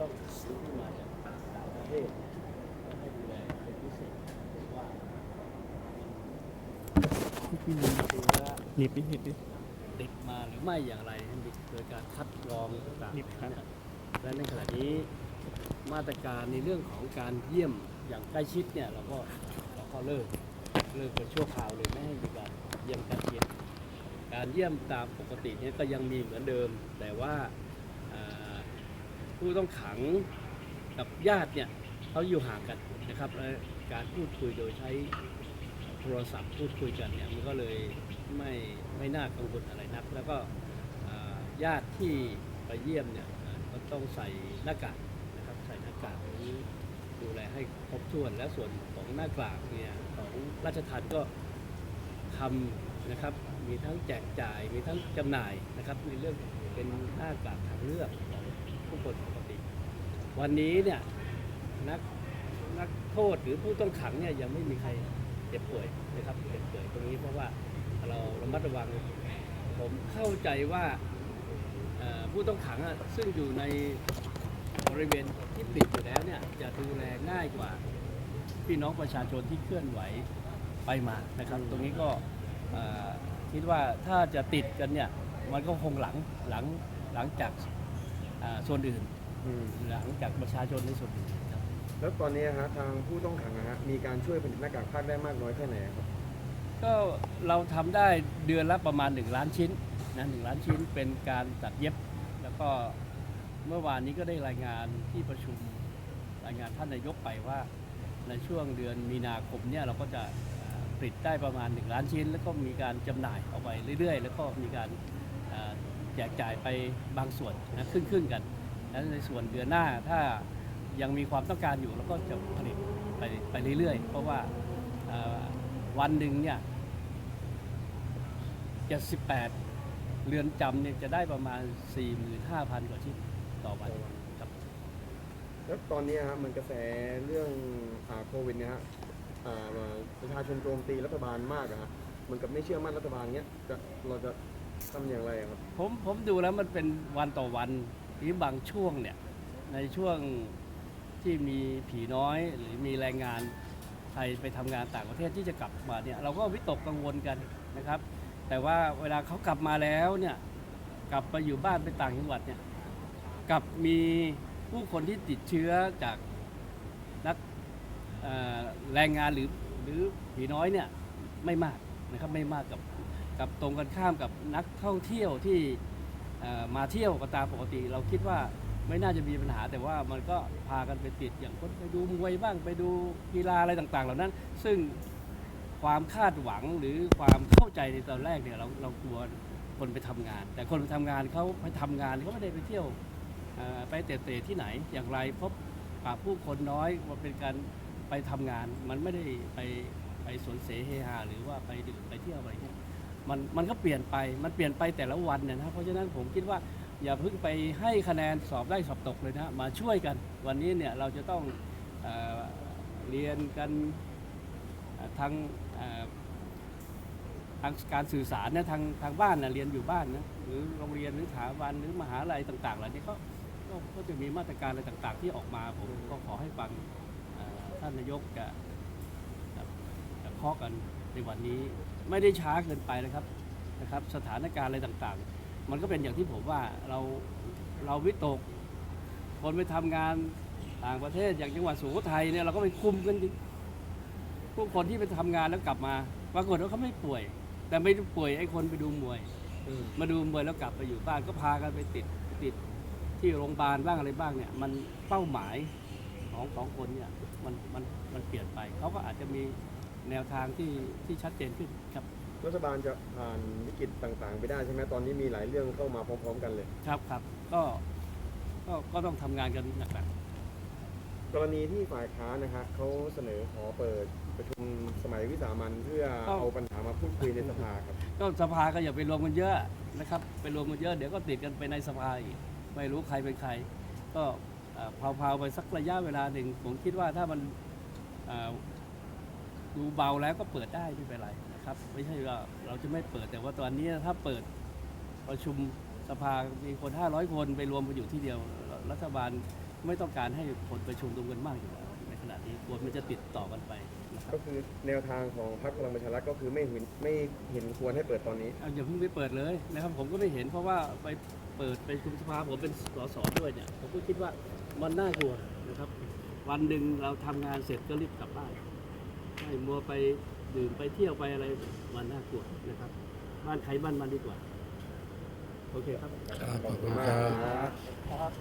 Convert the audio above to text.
ต้องซื้อที่มาจากต่างประเทศเนี่ยให้ดูแลเป็นพิเศษว่าเชื้อหนีบนิดหนีบนิดติดมาหรือไม่อย่างไรให้มีโดยการคัดกรองต่างนี่ครับๆเนี่ยและในขณะนี้มาตรการในเรื่องของการเยี่ยมอย่างใกล้ชิดเนี่ยเราก็เราก็เลิกเลิกเป็นชั่วคราวเลยไม่ให้มีการเยี่ยมใกล้ชิด การเยี่ยมตามปกติเนี่ยก็ยังมีเหมือนเดิม แต่ว่าอ่า ผู้ต้องขังกับญาติเนี่ยเขาอยู่ห่างกันนะครับและการพูดคุยโดยใช้โทรศัพท์พูดคุยกันเนี่ยมันก็เลยไม่ไม่น่ากังวลอะไรนัก แล้วก็ญาติที่ไปเยี่ยมเนี่ยอ่าก็ต้องใส่หน้ากากนะครับใส่หน้ากากดูแลให้ครบถ้วนและส่วนของหน้ากากเนี่ยของราชทัณฑ์ก็ทำนะครับมีทั้งแจกจ่ายมีทั้งจำหน่ายนะครับในเรื่องเป็นหน้ากากทางเลือก คนปกติ วันนี้เนี่ยนักนักโทษหรือผู้ต้องขังเนี่ยยังไม่มีใครเจ็บป่วยนะครับเจ็บป่วยตรงนี้เพราะว่าเราระมัดระวัง ผมเข้าใจว่าเอ่อผู้ต้องขังอะซึ่งอยู่ในบริเวณที่ปิดอยู่แล้วเนี่ยจะดูแลง่ายกว่าพี่น้องประชาชนที่เคลื่อนไหวไปมานะครับ ตรงนี้ก็เอ่อคิดว่าถ้าจะติดกันเนี่ยมันก็คงหลังหลังหลังจากอ่า ส่วนอื่นอืมหลังจากประชาชนในส่วนอื่นครับ แล้วตอนนี้ฮะทางผู้ต้องขังนะฮะมีการช่วยผลิตหน้ากากผ้าได้มากน้อยแค่ไหนครับ ก็เราทำได้เดือนละประมาณ 1 ล้านชิ้นนะหล้านชิ้นเป็นการตัดเย็บ แล้วก็เมื่อวานนี้ก็ได้รายงานที่ประชุมรายงานท่านนายกไปว่า ในช่วงเดือนมีนาคมเนี่ยเราก็จะเอ่อผลิตได้ประมาณ 1 ล้านชิ้น แล้วก็มีการจำหน่ายออกไปเรื่อยๆ แล้วก็มีการเอ่อ แจกจ่ายไปบางส่วนนะครึ่งๆกันแล้วในส่วนเดือนหน้าถ้ายังมีความต้องการอยู่เราก็จะผลิตไปไปเรื่อยๆ เพราะว่าวันหนึ่งเนี่ย78 เรือนจำเนี่ยจะได้ประมาณ 45,000 กว่าชิ้นต่อวันครับแล้วตอนนี้ฮะมันกระแสเรื่องอโควิดเนี่ยฮะประชาชนโจมตีรัฐบาลมากอะฮะเหมันกับไม่เชื่อมั่นรัฐบาลเนี้ยจะเราจะ ทำอย่างไรครับ ผมผมดูแล้วมันเป็นวันต่อวันหรือบางช่วงเนี่ย ในช่วงที่มีผีน้อยหรือมีแรงงานไทยไปทำงานต่างประเทศที่จะกลับมาเนี่ยเราก็วิตกกังวลกันนะครับ แต่ว่าเวลาเขากลับมาแล้วเนี่ยกลับไปอยู่บ้านไปต่างจังหวัดเนี่ยกลับมีผู้คนที่ติดเชื้อจากนักแรงงานหรือหรือผีน้อยเนี่ยไม่มากนะครับไม่มากกับ กับตรงกันข้ามกับนักท่องเที่ยวที่มาเที่ยวก็ตามปกติ เราคิดว่าไม่น่าจะมีปัญหา แต่ว่ามันก็พากันไปติดอย่างคนไปดูมวยบ้างไปดูกีฬาอะไรต่างๆ เหล่านั้น ซึ่งความคาดหวังหรือความเข้าใจในตอนแรกเนี่ยเราเรากลัวคนไปทำงาน แต่คนไปทำงานเขาไปทำงานเขาไม่ได้ไปเที่ยวเอ่อไปเตะๆที่ไหน อย่างไรพบปะผู้คนน้อยว่าเป็นการไปทำงาน มันไม่ได้ไปไปสวนเสเฮฮาหรือว่าไปดื่มไปเที่ยวอะไรเนี่ย มันมันก็เปลี่ยนไป มันเปลี่ยนไปแต่ละวันเนี่ยนะ เพราะฉะนั้นผมคิดว่าอย่าเพิ่งไปให้คะแนนสอบได้สอบตกเลยนะ มาช่วยกัน วันนี้เนี่ยเราจะต้องเอเรียนกันทางทางการสื่อสารนะทางทางบ้านนะเรียนอยู่บ้านนะหรือโรงเรียนหรือสถาบันหรือมหาลัยต่างๆเหล่านี้ก็ก็จะมีมาตรการอะไรต่าง ๆ ที่ออกมาผมก็ขอให้ฟังท่านนายกจะจะเคาะกันในวันนี้ ไม่ได้ช้าเกินไปนะครับนะครับ สถานการณ์อะไรต่างๆ มันก็เป็นอย่างที่ผมว่าเราเราวิตก คนไปทำงานต่างประเทศอย่างจังหวัดสุโขทัยเนี่ยเราก็ไปคุมกันพวกคนที่ไปทำงานแล้วกลับมาปรากฏว่าเขาไม่ป่วย แต่ไม่ป่วยไอ้คนไปดูมวยมาดูมวยแล้วกลับไปอยู่บ้านก็พากันไปติดติดที่โรงพยาบาลบ้างอะไรบ้างเนี่ย มันเป้าหมายของของคนเนี่ยมันมันมันเปลี่ยนไปเขาก็อาจจะมี แนวทางที่ที่ชัดเจนขึ้นครับรัฐบาลจะผ่านวิกฤตต่างๆ ไปได้ใช่ไหมตอนนี้มีหลายเรื่องเข้ามาพร้อม ๆ กันเลย ครับครับก็ก็ก็ต้องทำงานกันหนักกรณีที่ฝ่ายค้านนะฮะเขาเสนอขอเปิดประชุมสมัยวิสามันเพื่อเอาปัญหามาพูดคุยในสภาครับ ๆก็สภาก็อย่าไปรวมกันเยอะนะครับ ไปรวมกันเยอะเดี๋ยวก็ติดกันไปในสภาอีกไม่รู้ใครเป็นใคร ก็เอ่อเผาๆไปสักระยะเวลาหนึ่งผมคิดว่าถ้ามันเอ่อ ดูเบาแล้วก็เปิดได้ไม่เป็นไรนะครับ ไม่ใช่ว่าเราจะไม่เปิดแต่ว่าตอนนี้ถ้าเปิดประชุมสภามีคน 500 คนไปรวมกันอยู่ที่เดียว รัฐบาลไม่ต้องการให้คนไปชุมนุมกันมากอยู่แล้วในขณะนี้กลัวมันจะติดต่อกันไปนะครับก็คือแนวทางของพรรคพลังประชารัฐก็คือไม่เห็นไม่เห็นควรให้เปิดตอนนี้เอาอย่าเพิ่งไปเปิดเลยนะครับผมก็ไม่เห็นเพราะว่าไปเปิดไปคุมสภาผมเป็นสสด้วยเนี่ยผมก็คิดว่ามันน่ากลัวนะครับ วันหนึ่งเราทำงานเสร็จก็รีบกลับบ้าน ไม่มัวไปดื่มไปเที่ยวไปอะไรมันน่ากลัวนะครับ บ้านใครบ้านมันดีกว่า โอเคครับ ครับขอบคุณครับ